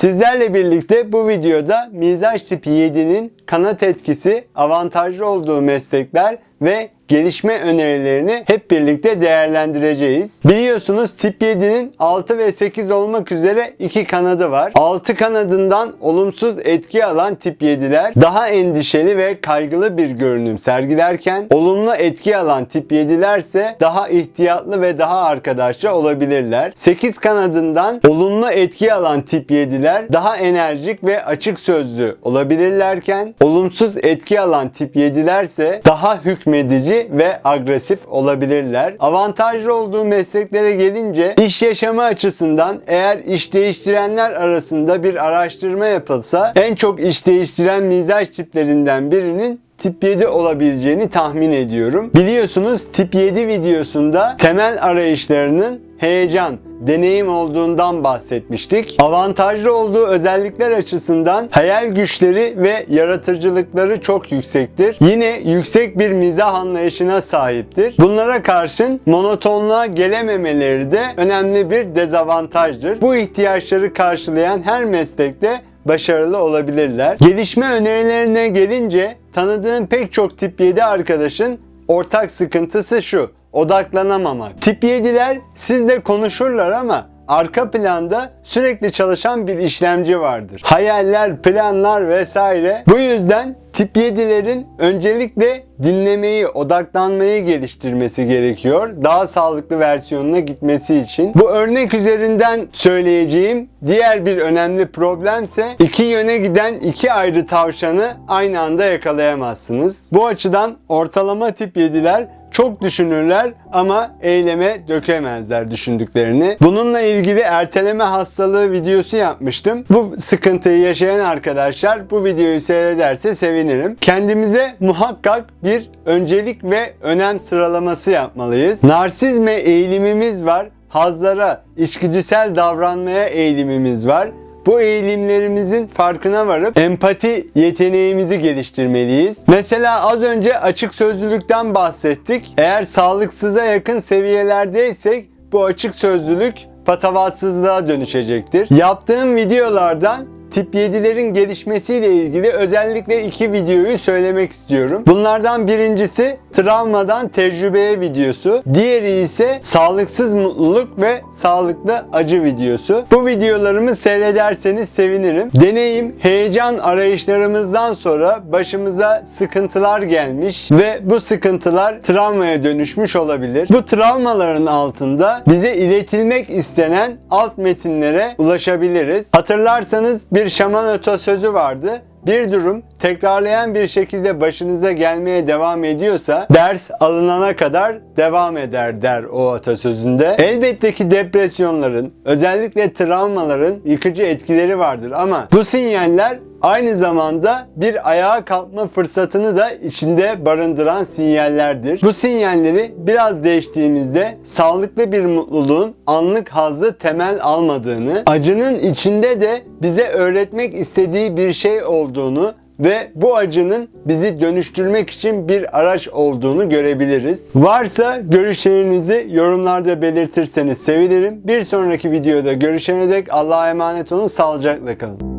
Sizlerle birlikte bu videoda mizaç tipi 7'nin kanat etkisi, avantajlı olduğu meslekler ve gelişme önerilerini hep birlikte değerlendireceğiz. Biliyorsunuz tip 7'nin 6 ve 8 olmak üzere iki kanadı var. 6 kanadından olumsuz etki alan tip 7'ler daha endişeli ve kaygılı bir görünüm sergilerken olumlu etki alan tip 7'ler ise daha ihtiyatlı ve daha arkadaşça olabilirler. 8 kanadından olumlu etki alan tip 7'ler daha enerjik ve açık sözlü olabilirlerken olumsuz etki alan tip 7'ler ise daha hükmedici ve agresif olabilirler. Avantajlı olduğu mesleklere gelince iş yaşamı açısından eğer iş değiştirenler arasında bir araştırma yapılsa en çok iş değiştiren mizaç tiplerinden birinin tip 7 olabileceğini tahmin ediyorum. Biliyorsunuz tip 7 videosunda temel arayışlarının heyecan, deneyim olduğundan bahsetmiştik. Avantajlı olduğu özellikler açısından hayal güçleri ve yaratıcılıkları çok yüksektir. Yine yüksek bir mizah anlayışına sahiptir. Bunlara karşın monotonluğa gelememeleri de önemli bir dezavantajdır. Bu ihtiyaçları karşılayan her meslekte başarılı olabilirler. Gelişme önerilerine gelince tanıdığım pek çok tip 7 arkadaşın ortak sıkıntısı şu. Odaklanamamak. Tip 7'ler sizle konuşurlar ama arka planda sürekli çalışan bir işlemci vardır. Hayaller, planlar vesaire. Bu yüzden tip 7'lerin öncelikle dinlemeyi, odaklanmayı geliştirmesi gerekiyor. Daha sağlıklı versiyonuna gitmesi için. Bu örnek üzerinden söyleyeceğim diğer bir önemli problemse iki yöne giden iki ayrı tavşanı aynı anda yakalayamazsınız. Bu açıdan ortalama tip 7'ler çok düşünürler ama eyleme dökemezler düşündüklerini. Bununla ilgili erteleme hastalığı videosu yapmıştım. Bu sıkıntıyı yaşayan arkadaşlar bu videoyu seyrederse sevinirim. Kendimize muhakkak bir öncelik ve önem sıralaması yapmalıyız. Narsizme eğilimimiz var. Hazlara, içgüdüsel davranmaya eğilimimiz var. Bu eğilimlerimizin farkına varıp empati yeteneğimizi geliştirmeliyiz. Mesela az önce açık sözlülükten bahsettik. Eğer sağlıksıza yakın seviyelerdeysek bu açık sözlülük patavatsızlığa dönüşecektir. Yaptığım videolardan tip 7'lerin gelişmesiyle ilgili özellikle iki videoyu söylemek istiyorum. Bunlardan birincisi travmadan tecrübeye videosu. Diğeri ise sağlıksız mutluluk ve sağlıklı acı videosu. Bu videolarımı seyrederseniz sevinirim. Deneyim, heyecan arayışlarımızdan sonra başımıza sıkıntılar gelmiş ve bu sıkıntılar travmaya dönüşmüş olabilir. Bu travmaların altında bize iletilmek istenen alt metinlere ulaşabiliriz. Hatırlarsanız bir şaman atasözü vardı. Bir durum tekrarlayan bir şekilde başınıza gelmeye devam ediyorsa ders alınana kadar devam eder der o atasözünde. Elbette ki depresyonların özellikle travmaların yıkıcı etkileri vardır ama bu sinyaller aynı zamanda bir ayağa kalkma fırsatını da içinde barındıran sinyallerdir. Bu sinyalleri biraz değiştiğimizde sağlıklı bir mutluluğun anlık hazzı temel almadığını, acının içinde de bize öğretmek istediği bir şey olduğunu ve bu acının bizi dönüştürmek için bir araç olduğunu görebiliriz. Varsa görüşlerinizi yorumlarda belirtirseniz sevinirim. Bir sonraki videoda görüşene dek Allah'a emanet olun, sağlıcakla kalın.